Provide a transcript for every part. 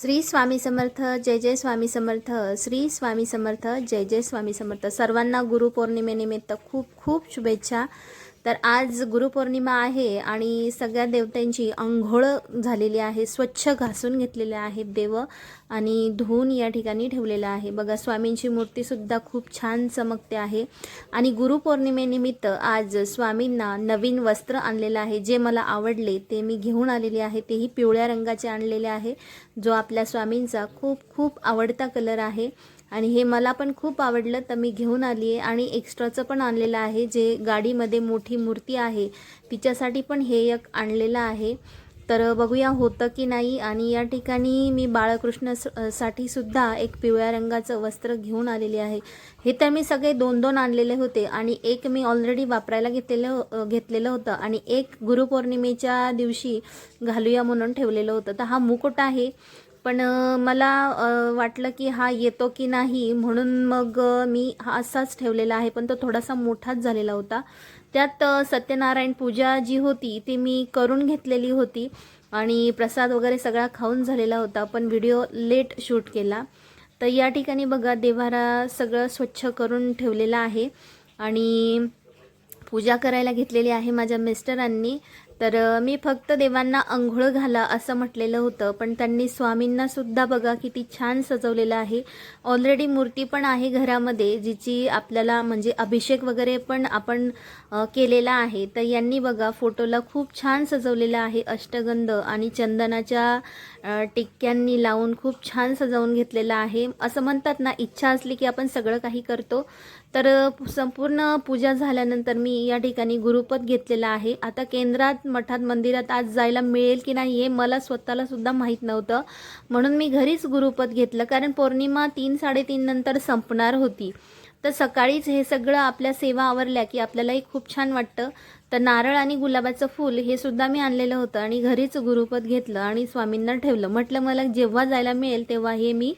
श्री स्वामी समर्थ जय जय स्वामी समर्थ श्री स्वामी समर्थ जय जय स्वामी समर्थ. सर्वांना गुरुपौर्णिमेनिमित्त खूप खूप शुभेच्छा. तर आज गुरुपौर्णिमा आहे आणि सगळ्या देवतांची अंघोळ झालेली आहे स्वच्छ घासून घेतलेले आहेत देव आणि धुवून या ठिकाणी ठेवलेलं आहे. बघा स्वामींची मूर्तीसुद्धा खूप छान चमकते आहे. आणि गुरुपौर्णिमेनिमित्त आज स्वामींना नवीन वस्त्र आणलेलं आहे. जे मला आवडले ते मी घेऊन आलेले आहे. तेही पिवळ्या रंगाचे आणलेले आहे. जो आपल्या स्वामींचा खूप खूप आवडता कलर आहे. आणि हे मला पण खूप आवडलं तर मी घेऊन आली आहे. आणि एक्स्ट्राचं पण आणलेलं आहे जे गाडीमध्ये मोठी मूर्ती आहे तिच्यासाठी पण हे एक आणलेलं आहे. तर बघूया होतं की नाही. आणि या ठिकाणी मी बाळकृष्ण स- साठी सुद्धा एक पिवळ्या रंगाचं वस्त्र घेऊन आलेले आहे. हे तर मी सगळे दोन दोन आणलेले होते आणि एक मी ऑलरेडी वापरायला घेतलेलं घेतलेलं होतं. आणि एक गुरुपौर्णिमेच्या दिवशी घालूया म्हणून ठेवलेलं होतं. तर हा मुकुट आहे. पण मला वाटलं की हा येतो की नाही म्हणून मग मी हा असाच ठेवलेला आहे. पण तो थोडासा मोठाच झालेला होता. त्यात सत्यनारायण पूजा जी होती ती मी करून घेतलेली होती. आणि प्रसाद वगैरे सगळा खाऊन झालेला होता पण व्हिडिओ लेट शूट केला. तर या ठिकाणी बघा देवारा सगळं स्वच्छ करून ठेवलेलं आहे. आणि पूजा करायला घेतलेली आहे माझ्या मिस्टरांनी. तर मी फक्त देवांना आंघोळ घाला असं म्हटलेलं होतं पण त्यांनी स्वामींना सुद्धा बघा किती छान सजवलेलं आहे. ऑलरेडी मूर्ती पण आहे घरामध्ये जिची आपल्याला म्हणजे अभिषेक वगैरे पण आपण केलेला आहे. तर यांनी बघा फोटोला खूप छान सजवलेलं आहे अष्टगंध आणि चंदनाच्या टिक्क्यांनी लावून खूप छान सजवून घेतलेलं आहे. असं म्हणतात ना इच्छा असली की आपण सगळं काही करतो तर संपूर्ण पूजा झाल्यानंतर मी या ठिकाणी गुरुपद घेतलेला आहे. आता केंद्रात मठात मंदिरात आज जायला मिळेल की नाही हे मला स्वतःला सुद्धा माहीत नव्हतं. म्हणून मी घरीच गुरुपद घेतलं कारण पौर्णिमा तीन साडेतीन नंतर संपणार होती. तर सकाळीच हे सगळं आपल्या सेवा आवरल्या की आपल्यालाही खूप छान वाटतं. तर नारळ आणि गुलाबाचं फूल हे सुद्धा मी आणलेलं होतं आणि घरीच गुरुपद घेतलं आणि स्वामींना ठेवलं. म्हटलं मला जेव्हा जायला मिळेल तेव्हा हे मी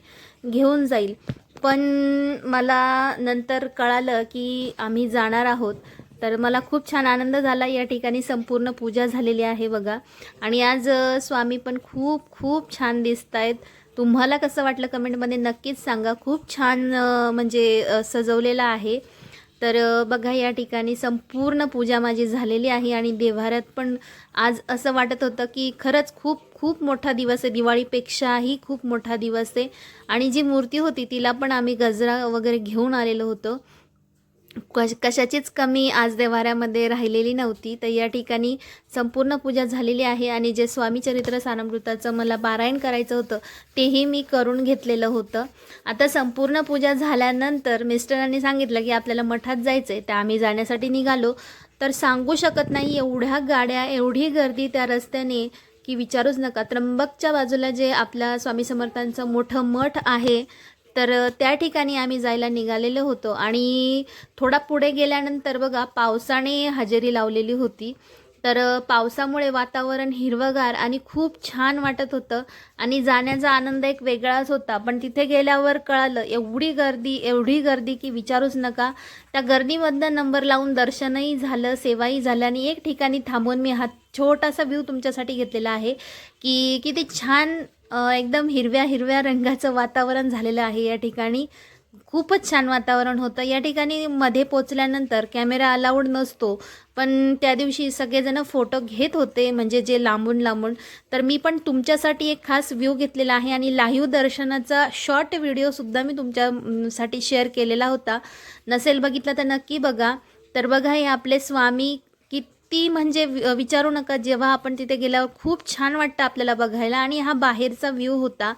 घेऊन जाईल. पण मला नंतर कळालं की आम्ही जाणार आहोत. तर मला खूप छान आनंद झाला. या ठिकाणी संपूर्ण पूजा झालेली आहे बघा. आणि आज स्वामी पण खूप खूप छान दिसत आहेत तुम्हाला कसं वाटलं कमेंटमध्ये नक्कीच सांगा. खूप छान म्हणजे सजवलेलं आहे. तर बघा या ठिकाणी संपूर्ण पूजा माझी झालेली आहे आणि देव्हाऱ्यात पण आज असं वाटत होतं की खरंच खूप खूप मोठा दिवस आहे. दिवाळीपेक्षाही खूप मोठा दिवस आहे. आणि जी मूर्ती होती तिला पण आम्ही गजरा वगैरे घेऊन आलेलो होतो. कश कशाचीच कमी आज देवाऱ्यामध्ये राहिलेली नव्हती. तर या ठिकाणी संपूर्ण पूजा झालेली आहे आणि जे स्वामी चरित्र सारामृताचं मला पारायण करायचं होतं तेही मी करून घेतलेलं होतं. आता संपूर्ण पूजा झाल्यानंतर मिस्टरांनी सांगितलं की आपल्याला मठात जायचं आहे तर आम्ही जाण्यासाठी निघालो. तर सांगू शकत नाही एवढ्या गाड्या एवढी गर्दी त्या रस्त्याने की विचारूच नका. त्र्यंबकच्या बाजूला जे आपल्या स्वामी समर्थांचं मोठं मठ आहे तर त्या ठिकाणी आम्ही जायला निघालेलो होतो आणि थोडा पुढे गेल्यानंतर बघा पावसाने हजेरी लावलेली होती. तर पावसामुळे वातावरण हिरवगार आणि खूप छान वाटत होतं आणि जाण्याचा आनंद एक वेगळाच होता. पण तिथे गेल्यावर कळालं एवढी गर्दी एवढी गर्दी की विचारूच नका. त्या गर्दीमधनं नंबर लावून दर्शनही झालं सेवाही झालं आणि एक ठिकाणी थांबून मी हा छोटासा व्ह्यू तुमच्यासाठी घेतलेला आहे की किती छान एकदम हिरव्या हिरव्या रंगाचं वातावरण झालेलं आहे या ठिकाणी. खूपच छान वातावरण होतं. या ठिकाणी मध्ये पोचल्यानंतर कॅमेरा अलाउड नसतो. पण त्या दिवशी सगळेजण फोटो घेत होते म्हणजे जे लांबून लांबून. तर मी पण तुमच्यासाठी एक खास व्ह्यू घेतलेला आहे आणि लाईव्ह दर्शनाचा शॉर्ट व्हिडिओसुद्धा मी तुमच्यासाठी शेअर केलेला होता. नसेल बघितलं तर नक्की बघा. तर बघा हे आपले स्वामी ती म्हणजे वि- विचारू नका जेव्हा आपण तिथे गेल्यावर खूप छान वाटतं आपल्याला बघायला. आणि हा बाहेरचा व्ह्यू होता.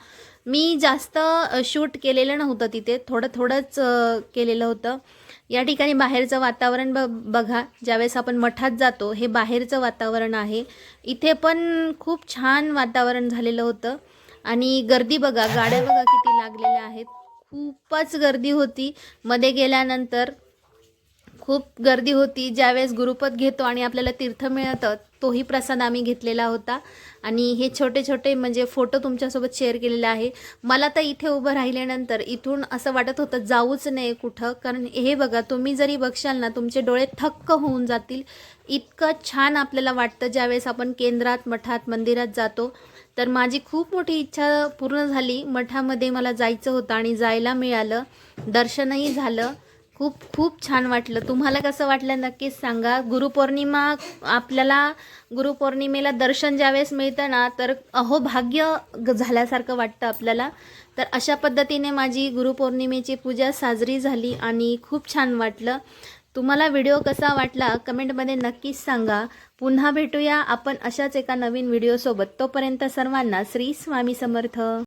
मी जास्त शूट केलेलं नव्हतं तिथे. थोडं थोडंच केलेलं होतं. या ठिकाणी बाहेरचं वातावरण ब बघा. ज्यावेळेस आपण मठात जातो हे बाहेरचं वातावरण आहे. इथे पण खूप छान वातावरण झालेलं होतं. आणि गर्दी बघा. गाड्या बघा किती लागलेल्या आहेत. खूपच गर्दी होती. मध्ये गेल्यानंतर खूप गर्दी होती. ज्यावेळेस गुरुपद घेतो आणि आपल्याला तीर्थ मिळतं तोही प्रसाद आम्ही घेतलेला होता. आणि हे छोटे छोटे म्हणजे फोटो तुमच्यासोबत शेअर केलेले आहे. मला तर इथे उभं राहिल्यानंतर इथून असं वाटत होतं जाऊच नाही कुठं. कारण हे बघा तुम्ही जरी बघशाल ना तुमचे डोळे थक्क होऊन जातील. इतकं छान आपल्याला वाटतं ज्यावेळेस आपण केंद्रात मठात मंदिरात जातो. तर माझी खूप मोठी इच्छा पूर्ण झाली. मठामध्ये मला जायचं होतं आणि जायला मिळालं. दर्शनही झालं. खूप खूप छान वाटलं. तुम्हाला कसं वाटलं नक्कीच सांगा. गुरुपौर्णिमा आपल्याला गुरुपौर्णिमेला दर्शन ज्यावेळेस मिळतं ना तर अहो भाग्य ग- झाल्यासारखं वाटतं आपल्याला. तर अशा पद्धतीने माझी गुरुपौर्णिमेची पूजा साजरी झाली आणि खूप छान वाटलं. तुम्हाला व्हिडिओ कसा वाटला कमेंटमध्ये नक्कीच सांगा. पुन्हा भेटूया आपण अशाच एका नवीन व्हिडिओसोबत. तोपर्यंत सर्वांना श्री स्वामी समर्थ.